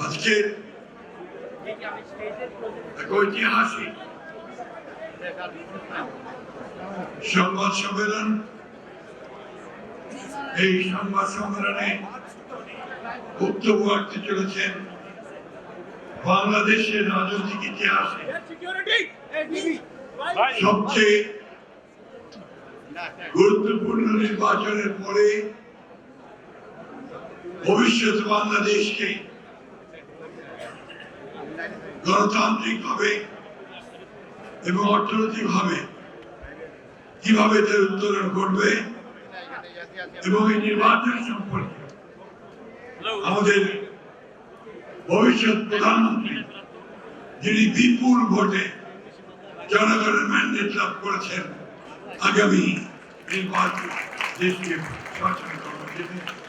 আজকের এক সংবাদ সম্মেলন এই সংবাদ সম্মেলনে বক্তব্য রাখতে চলেছেন বাংলাদেশের রাজনৈতিক ইতিহাসে সবচেয়ে গুরুত্বপূর্ণ নির্বাচনের পরে ভবিষ্যৎ বাংলাদেশকে গণতান্ত্রিক ভাবে এবং অর্থনৈতিক ভাবে কীভাবে তার উত্তরণ ঘটবে এবং এই নির্বাচন সম্পর্কে আমাদের ভবিষ্যৎ প্রধানমন্ত্রী যিনি বিপুল ভোটে জনগণের ম্যান্ডেট লাভ করেছেন আগামী নির্বাচন দেশকে সচেতন করবে,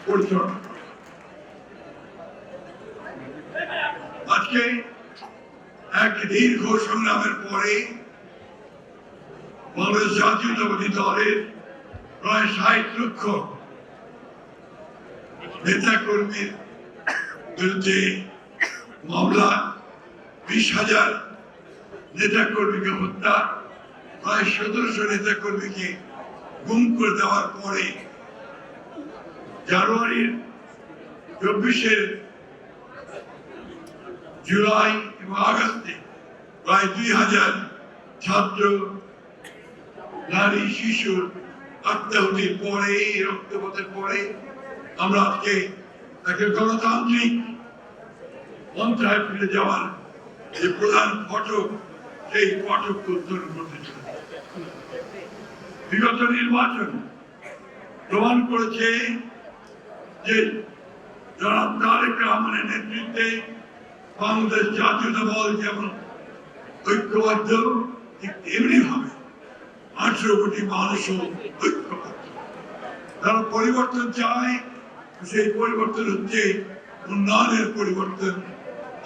পরিচালনা আজকে এক দীর্ঘ সংগ্রামের পরে বাংলাদেশ জাতীয়তাবাদী দলের প্রায় ষাট লক্ষ নেতা কর্মীর বিরুদ্ধে মামলা, বিশ হাজার নেতা কর্মীকে হত্যা, প্রায় সতেরোশো নেতা কর্মীকে গুম করে দেওয়ার পরে জানুয়ারির চব্বিশের জুলাই এবং আগস্টে প্রায় দুই হাজার ছাত্র, নারী শিশুর আত্মাহুতির পরে রক্তপাতের পরে আমরা আজকে তাকে গণতান্ত্রিক পন্থায় ফিরে যাওয়ার যে প্রধান ফটক সেই ফটক উত্তোলন করতে বিগত নির্বাচন প্রমাণ করেছে যে জনাব তারেক রহমানের নেতৃত্বে বাংলাদেশ জাতীয়তা দল যেমন ঐক্যবদ্ধ, ঠিক তেমনি ভাবে আঠেরো কোটি মানুষও ঐক্যবদ্ধ। তারা পরিবর্তন চায়, সেই পরিবর্তন হচ্ছে উন্নয়নের পরিবর্তন,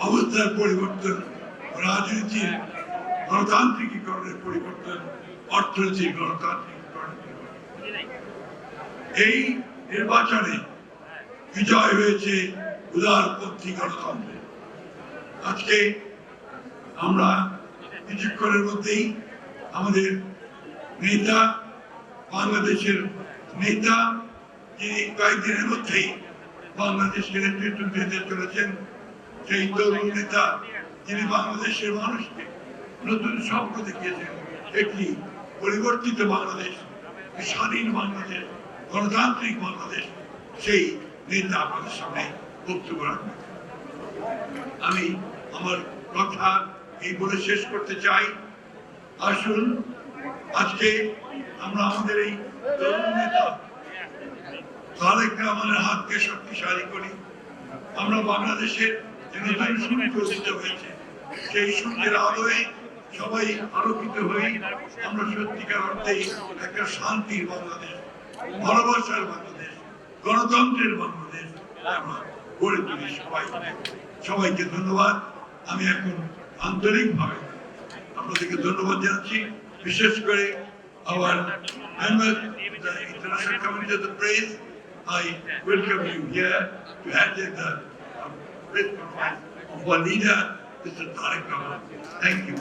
অবস্থার পরিবর্তন, রাজনীতির গণতান্ত্রিকীকরণের পরিবর্তন, অর্থনীতির গণতান্ত্রিকীকরণের এই নির্বাচনে বিজয় হয়েছে উদারপন্থী গণতন্ত্রে। আজকে আমরা কিছুক্ষণের মধ্যেই আমাদের নেতা, বাংলাদেশের নেতা, যিনি কয়েকদিনের মধ্যেই বাংলাদেশকে নেতৃত্ব দিতে চলেছেন, সেই তরুণ নেতা যিনি বাংলাদেশের মানুষকে নতুন স্বপ্ন দেখিয়েছেন, একটি পরিবর্তিত বাংলাদেশ স্বাধীন বাংলাদেশ, গণতান্ত্রিক বাংলাদেশ, সেই নেতা আমাদের সামনে বক্তব্য রাখবেন। আমি আমার কথা এই বলে শেষ করতে চাই। আসুন, আজকে আমরা আমাদের এই তরুণ নেতা হাতকে শক্তিশালী করি। আমরা বাংলাদেশের যে নতুন হয়েছে, সেই সূর্যের আলোয় সবাই আলোকিত আমরা সত্যিকার অর্থেই একটা শান্তির বাংলাদেশ, ভালোবাসার বাংলাদেশ, গণতন্ত্রের বাংলাদেশ গড়ে তুলি সবাই। সবাইকে ধন্যবাদ। আমি এখন আন্তরিকভাবে আপনাদেরকে ধন্যবাদ জানাচ্ছি বিশেষ করে our members of the International Committee of the Press, I welcome you here to handle the uh, press conference of our leader, Mr. Tariq Rahman. Thank you.